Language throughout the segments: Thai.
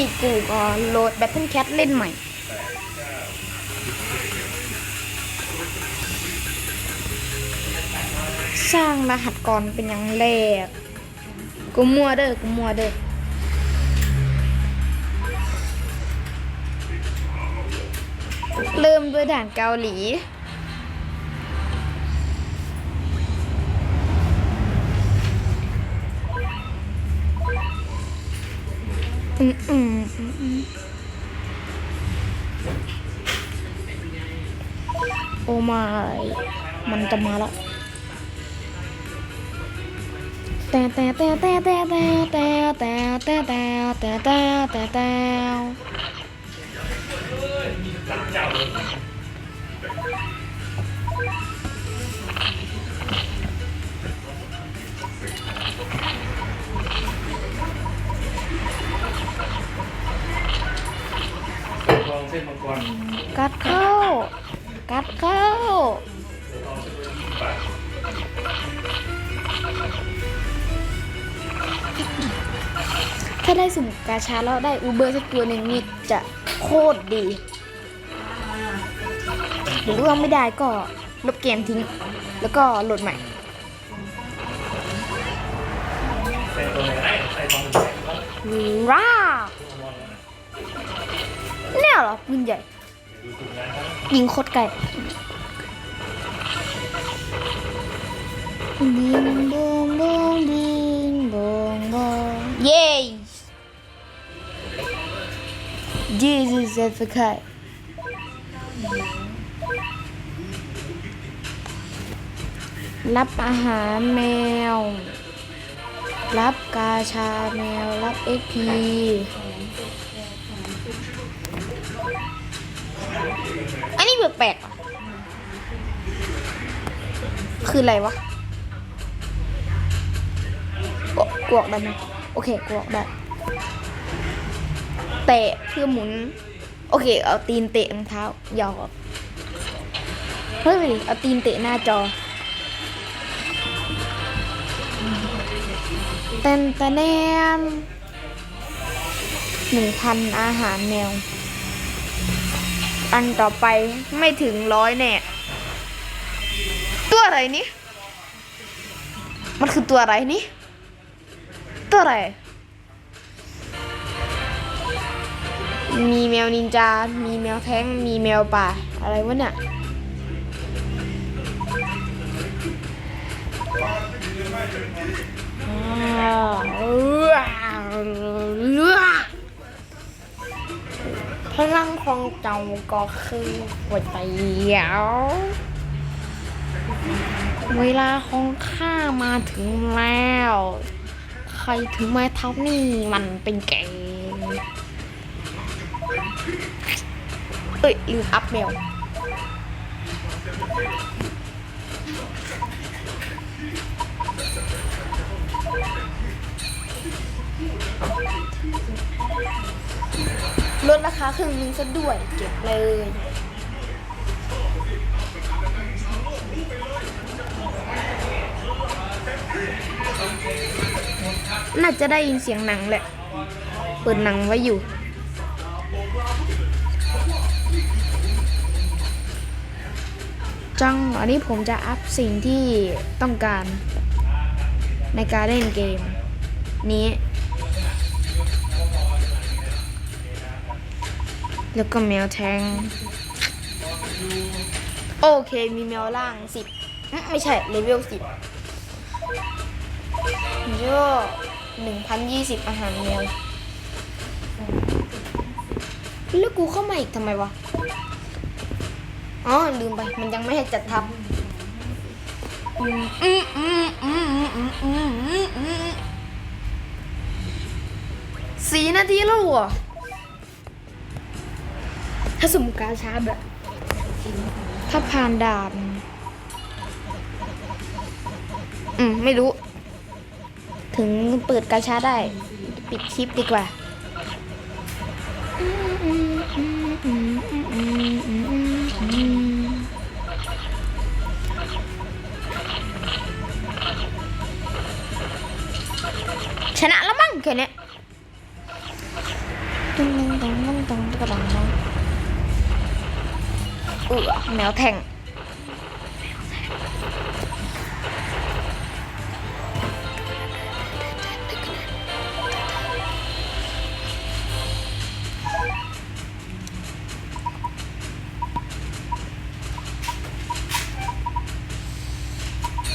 นี่กูก็โหลด Battle Cat เล่นใหม่ สร้างรหัสก่อนเป็นอย่างแรก กูมัวเด้อ กูมัวเด้อเริ่มด้วยด่านเกาหลี อืมอืมอืมโอ้ไม่มันจะมาละแต่แต่แต่แต่แต่แต่แต่แต่แต่แต่แต่แต่แต่แต่ เส้นมังกรกัดเข้า กัดเข้า ถ้าได้สุ่มกาชาแล้วได้อูเบอร์สักตัวหนึ่งนี่จะโคตรดีหรือว่าไม่ได้ก็ลบเกมทิ้ง แล้วก็โหลดใหม่ ใส่ตัวไหนได้ใส่ตอนไหนก็ว้าวเนี่ยเหรอ ปืนใหญ่ดูถูกนะครับยิงโคตรไกลดิงบงบงดิงบงบงเย้ Jesus is the cut รับอาหารแมว รับกาชาแมว รับ XP อัน คืออะไรวะกวกได้ไหมโอเคกวกได้เตะเพื่อหมุน โอเค เอาตีนเตะรองเท้ายาวอกเฮ้ยเอาตีนเตะหน้าจอเต้นตะแนมหนึ่งพันอาหารแมว อันต่อไปไม่ถึงร้อยแน่ ตัวอะไรนี่ มันคือตัวอะไรนี่ ตัวอะไร มีแมวนินจา มีแมวแท้ง มีแมวป่า อะไรวะเนี่ยอ่าเอื้อเลือพลังของเจ้าก็คือหัวใจเดียว เวลาของข้ามาถึงแล้ว ใครถึงไม้เท้านี่มันเป็นแกงเอ้ยลืมอัพแมวลดราคาครึ่งนึงซะด้วยเก็บเลย น่าจะได้ยินเสียงหนังแหละ เปิดหนังไว้อยู่ จังอันนี้ผมจะอัพสิ่งที่ต้องการในการเล่นเกม นี้ แล้วก็แมวแทง โอเคมีแมวล่างสิบไม่ใช่เลเวลสิบ เยอะหนึ่งพันยี่สิบอาหารแมวแล้วกูเข้ามาอีกทำไมวะ อ๋อ ลืมไป มันยังไม่ให้จัดทับสี่นาทีแล้วอะถ้าสมุการช้าแบบ ถ้าผ่านด่าน อืม ไม่รู้ ถึงเปิดกาชาได้ ปิดคลิปดีกว่า ชนะแล้วมั้งแค่นี้ตึ้งตึ้งตึ้งตึ้งตึ้งกระดังดังเออแมวแทง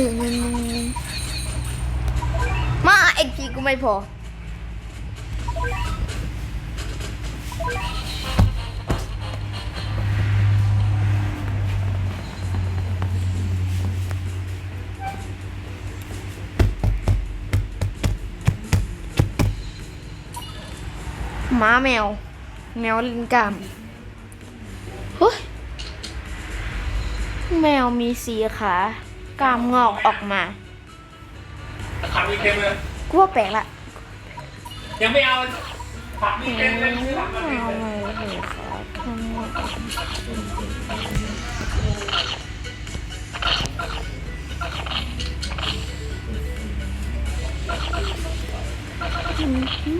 ตื่นมาไอ้กีกูไม่พอหมาแมว แมวลินกามเฮ้ยแมวมีสีขา กามงอกออกมาผักมีเค็มเลยกูว่าแปลกละยังไม่เอาผักมีเค็มเลยซื้อผักมาเค็มเอาเลยไว้สีขากามงอกออกม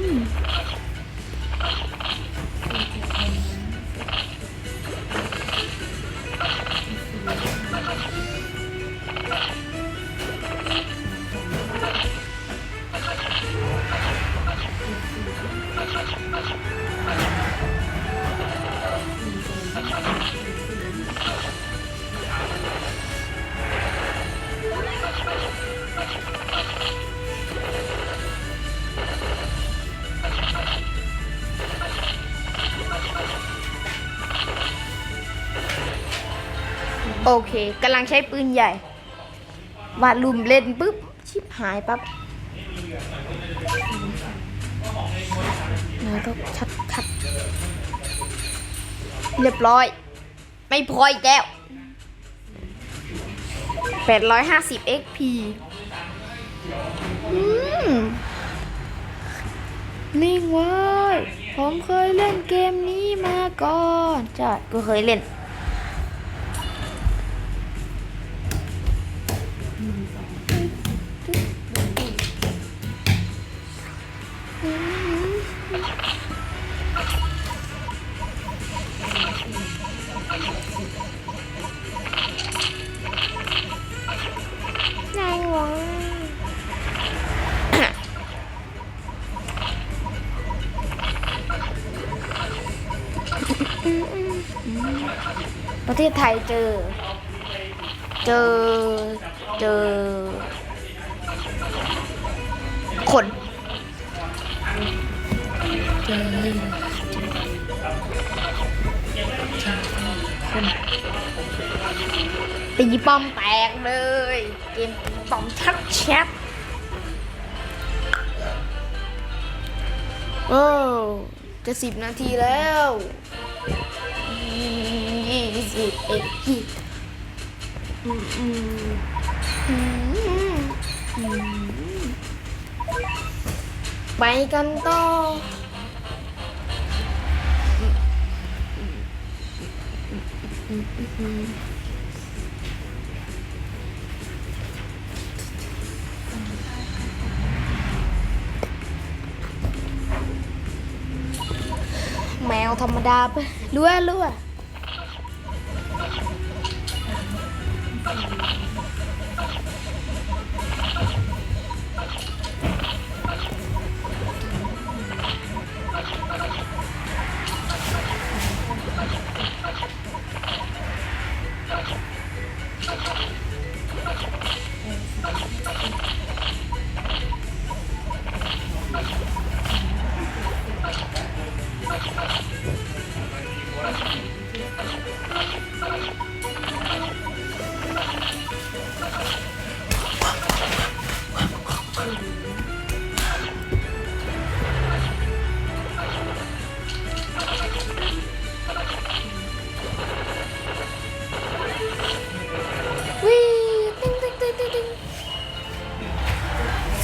โอเคกำลังใช้ปืนใหญ่ วาดลุมเล่นปุ๊บ ชิบหายปั๊บนายต้องชัดชัดเรียบร้อย ไม่พออีกแล้ว 850 XP อืมนิ่งไว้ผมเคยเล่นเกมนี้มาก่อนจ้ะก็เคยเล่น ประเทศไทยเจอ เจอ เจอ คนเจอคนตีป้อมแตกเลย เกมป้อมชัดแชทโอ้จะสิบนาทีแล้ว ยี่สิบเอ็ดยี่อืมอืมอืมอืมไปกันต่อแมวธรรมดาไปรั่วรั่ว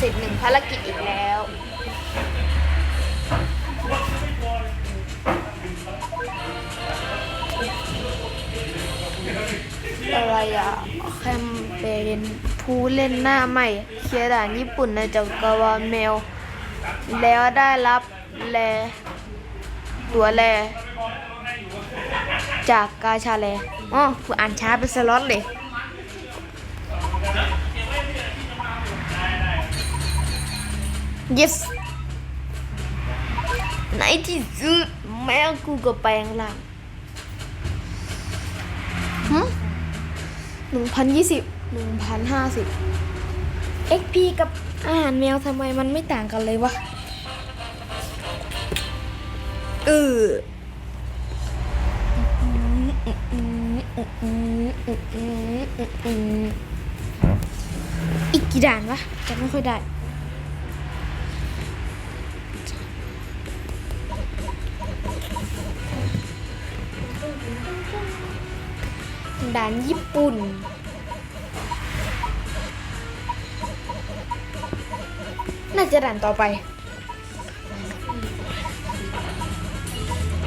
ร็จหนึ่งภารกิจอีกแล้ว อะไรอะแคมเปญผู้เล่นหน้าใหม่เคลียร์ด่านญี่ปุ่นในจักรวาลเมล แล้วได้รับแลตัวแล จากกาชาแลอ๋อกูอ่านช้าเป็นสล็อตเลย yes ในที่สุดแมวกูก็แปลงร่างหืมหนึ่งพันยี่สิบหนึ่งพันห้าสิบ XP กับอาหารแมวทำไมมันไม่ต่างกันเลยวะ เอออีกกี่ด่านวะจะไม่ค่อยได้ ด่านญี่ปุ่น น่าจะด่านต่อไป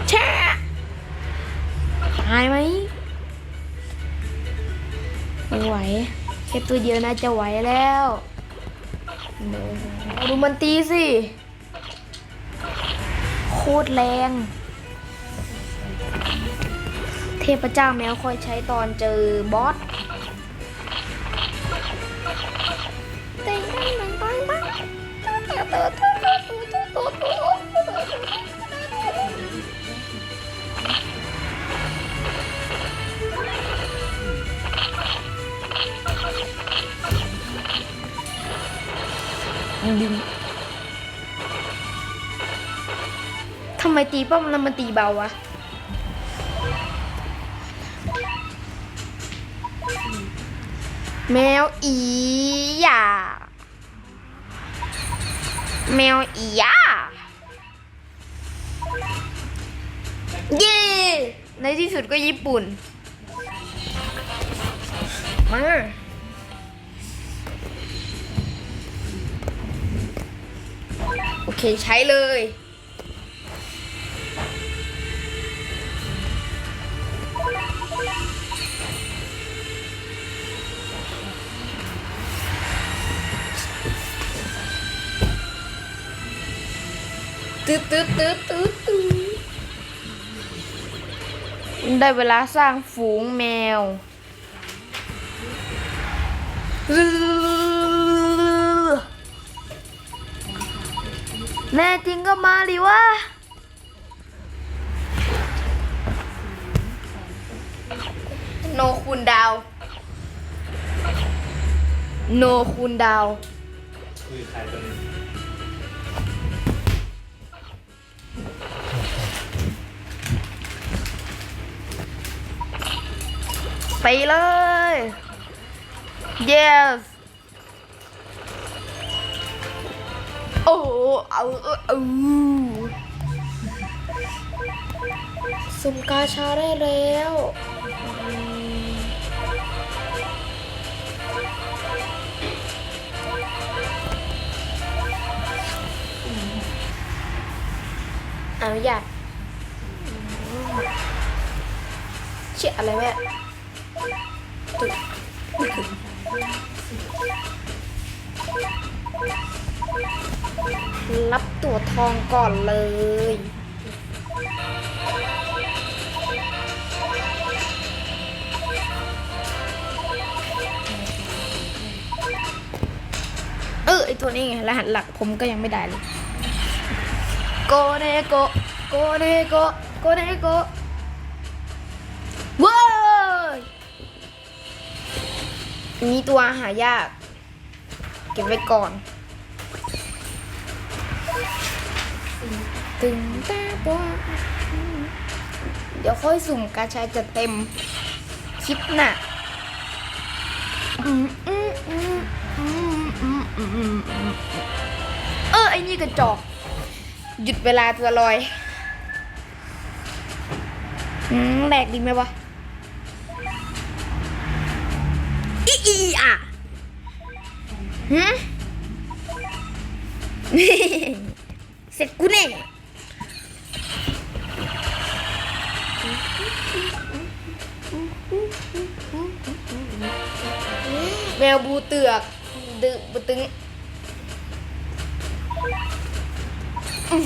แช่หายไหมไม่ไหวแค่ตัวเดียวน่าจะไหวแล้วดูมันตีสิ โคตรแรง พเจ้าแมวคอยใช้ตอนเจอบอสเต้นปังปังปังดึงทำไมตีป้อมแล้วมันตีเบาวะ แมวอีหยาแมวอีหยาเย้ในที่สุดก็ญี่ปุ่น มาโอเคใช้เลย ตึ๊ดตึ๊ดตึ๊ดตึ๊ดตึ๊ดได้เวลาสร้างฝูงแมว แน่จริงก็มาดิวะโนคูณดาว โนคูณดาวคือใครตัวนี้ ไปเลย yes โอ้เอาเอาสุ่มกาชาได้แล้วอืมอนุญาตเชื่ออะไรแม่ รับตัวทองก่อนเลย เออไอตัวนี้ไง รหัสหลักผมก็ยังไม่ได้เลยโกเนโกโกเนโกโกเนโกว้ย มีตัวหายาก เก็บไว้ก่อนตึงตาปวเดี๋ยวค่อยสุ่มกาชาจะเต็มคลิปน่ะเออไอ้นี่กระจอก หยุดเวลาตัวลอยแหลกดีไหมวะ อีอีอะหืมเสร็จกูแน่แมวบูเตือกดึบตึงอื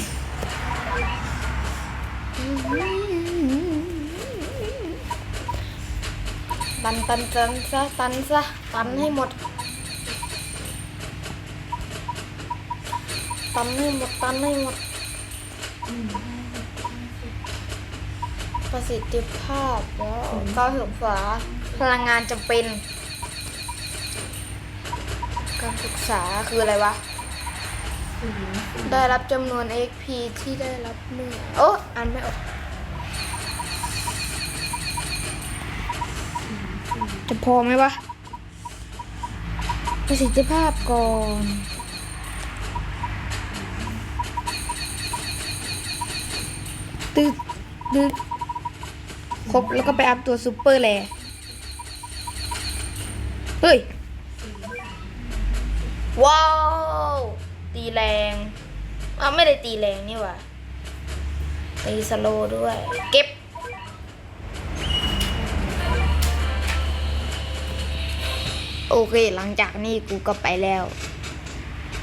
ตันตันตันซะตันซะตันให้หมด ตันให้หมดตันให้หมดประสิทธิภาพแล้วการศึกษาพลังงานจำเป็น การศึกษาคืออะไรวะ ได้รับจำนวน XP ที่ได้รับเมื่อโอ้อ่านไม่ออก จะ พอไหมวะ ประสิทธิภาพก่อนตึกตึกครบแล้วก็ไปอัพตัวซูเปอร์แลเฮ้ย ว้าว ตีแรงอะไม่ได้ตีแรงนี่หว่าตีสโลว์ด้วย เก็บ โอเค หลังจากนี้กูก็ไปแล้ว